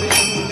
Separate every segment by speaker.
Speaker 1: Thank you.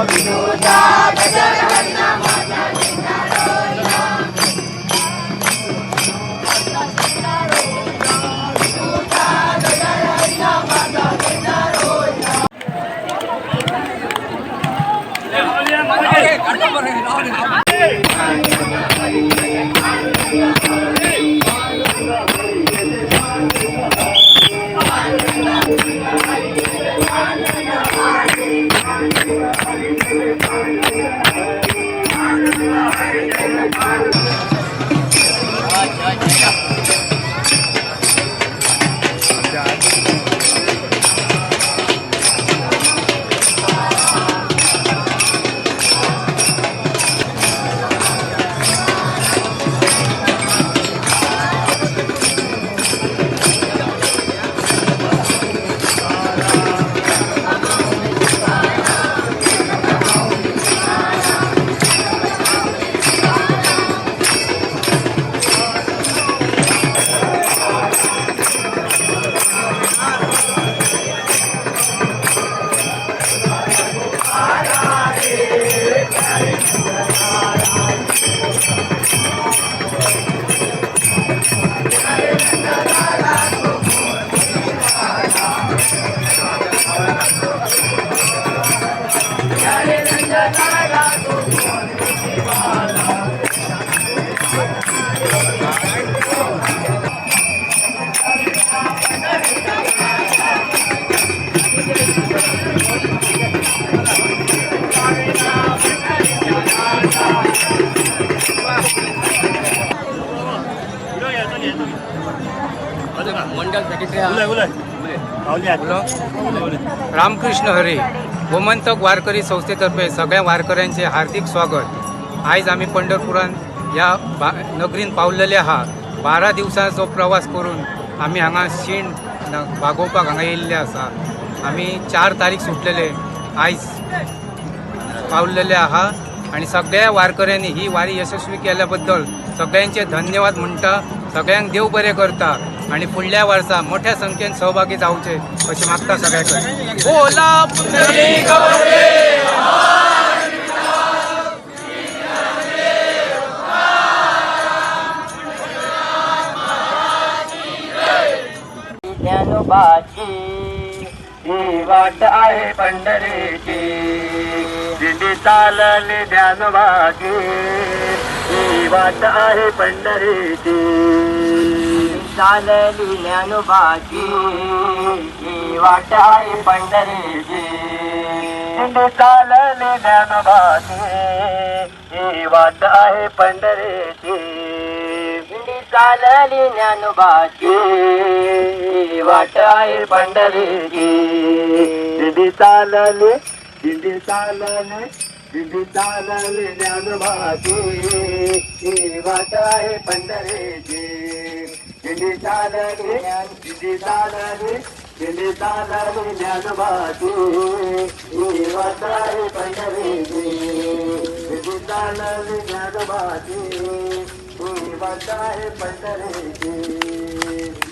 Speaker 2: Abhinuta Gajara Harina Ramakrishna Hari Gomantak वारकरी संस्थेतर्फे सगळ्या वारकऱ्यांचे हार्दिक स्वागत. आज आम्ही पंढरपुरान या बा नगरीन पावलेले आहा बारा दिवसांचो प्रवास करून आम्ही हांगा शीण भागोवपाक हांगा येयल्ले आसा. आम्ही चार तारीख सुटलेले आयज पावलेले आहा आणि सगळ्या वारकऱ्यांनी ही वारी यशस्वी केल्या बद्दल सगळ्यांचे धन्यवाद म्हणटा सगळ्यांक देव बरें करता आणि फुडल्या वर्सा मोठ्या संख्येन सहभागी जावचे अशें मागता सगळ्यांकडे.
Speaker 3: ज्ञानोबाची ही वाट आहे पंढरीची. दिंडी चालली ज्ञानोबाची. ही वाट आहे पंढरीची. चालली ज्ञानोबाची. ही वाट आहे पंढरीची. दिंडी चालली ज्ञानोबाची. ही वाट आहे पंढरीची. चालली ज्ञानोबाची. वाट आई पंढरीची. दिंडी चालली दिंडी चालली दिंडी चालली ज्ञानोबाची. वाट आहे पंढरीची. दिंडी चालली दिंडी चालली दिंडी चालली ज्ञानोबाची. वाट आहे पंढरीची. दिंडी चालली ज्ञानोबाची. शिवाय की।